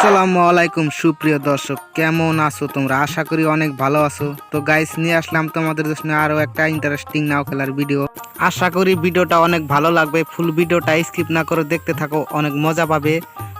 আসসালামু আলাইকুম, সুপ্রিয় দর্শক। কেমন আছো তোমরা? আশা করি অনেক ভালো আছো। তো গাইস নিয়ে আসলাম তোমাদের জন্য আরও একটা ইন্টারেস্টিং নাও খেলার ভিডিও আশা করি ভিডিওটা অনেক ভালো লাগবে। ফুল ভিডিওটা স্কিপ না করে দেখতে থাকো, অনেক মজা পাবে।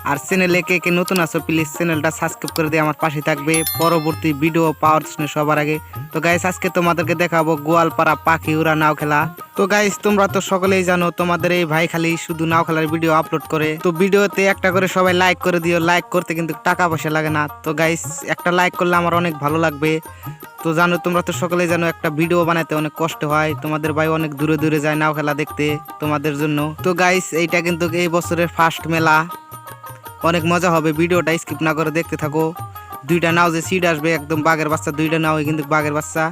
আর চ্যানেলে কে কে নতুন আছো প্লিজ চ্যানেলটা সাবস্ক্রাইব করে দিয়ে আমার পাশে থাকবে। পরবর্তী ভিডিও পাওয়ার জন্য সবার আগে। তো গাইস আজকে তোমাদেরকে দেখাবো গোয়ালপাড়া পাখি উড়া নাও খেলা। তো গাইস তোমরা তো সকলেই জানো, তোমাদের এই ভাই খালি শুধু নাও খেলার ভিডিও আপলোড করে। তো ভিডিওতে একটা করে সবাই লাইক করে দিও। লাইক করতে কিন্তু টাকা পয়সা লাগে না। তো গাইস একটা লাইক করলে আমার অনেক ভালো লাগবে। তো জানো, তোমরা তো সকলেই জানো, একটা ভিডিও বানাতে অনেক কষ্ট হয়। তোমাদের ভাই অনেক দূরে দূরে যায় নাও খেলা দেখতে তোমাদের জন্য। তো গাইস এইটা কিন্তু এই বছরের ফার্স্ট মেলা। অনেক মজা হবে। ভিডিওটা স্কিপ না করে দেখতে থাকো। দুইটা নাও যে সিট আসবে, একদম বাঘের বাচ্চা, দুইটা নাও কিন্তু বাঘের বাচ্চা।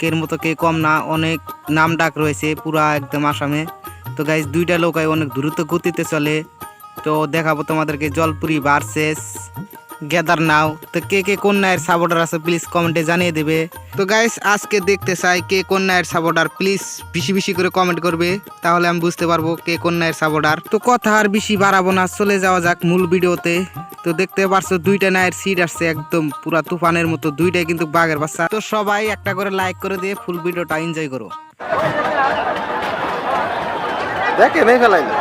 কের মতো কে কম না, অনেক নাম ডাক রয়েছে পুরা একদম আসামে। তো গাইজ দুইটা লোকাই অনেক দ্রুত গতিতে চলে। তো দেখাবো তোমাদেরকে জলপুরি ভার্সেস গেদার নাও তো কে কে কোন নায়ের সাপোর্টার আছে প্লিজ কমেন্টে জানিয়ে দেবে। তো গাইস আজকে দেখতে চাই কে কোন নায়ের সাপোর্টার প্লিজ বেশি বেশি করে কমেন্ট করবে, তাহলে আমি বুঝতে পারব কে কোন নায়ের সাপোর্টার তো কথা আর বেশি বাড়াবো না, চলে যাওয়া যাক মূল ভিডিওতে। তো দেখতে পারছ দুইটা নায়ের সিট আসছে, একদম পুরা তুফানের মতো, দুইটাই কিন্তু বাঘের বাচ্চা। তো সবাই একটা করে লাইক করে দিয়ে ফুল ভিডিওটা এনজয় করো। দেখে নেই ফেলাইলে।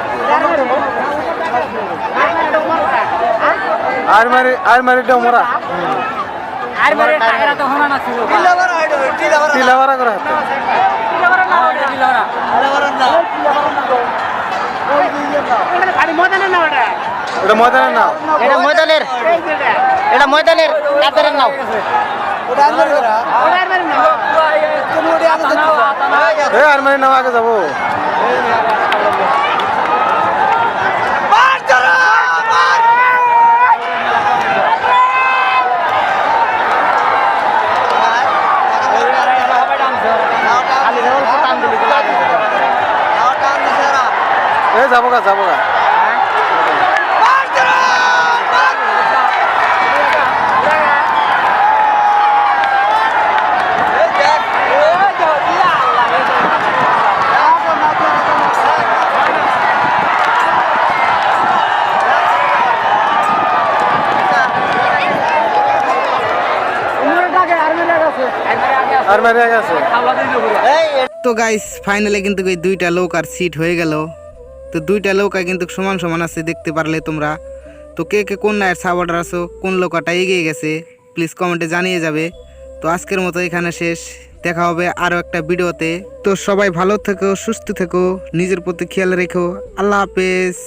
আর মারি। আর মারি করা হাতে। এটা ময়দানের নাও এটা ময়দানের। এটা ময়দানের কাতারের নাও। এ আর নাও আগে যাব। এ যাব গা যাব গা আর মারি আগে আছে তো গাইস ফাইনালে কিন্তু এই দুইটা লোক আর সিট হয়ে গেল তো দুইটা লৌকা কিন্তু সমান সমান আছে, দেখতে পারলে তোমরা। তো কে কে কোন নায়ের সাপোর্টার আছো, কোন লৌকাটা এগিয়ে গেছে প্লিজ কমেন্টে জানিয়ে যাবে। তো আজকের মতো এখানে শেষ। দেখা হবে আরও একটা ভিডিওতে। তো সবাই ভালো থেকো, সুস্থ থেকো, নিজের প্রতি খেয়াল রেখো। আল্লাহ হাফেজ।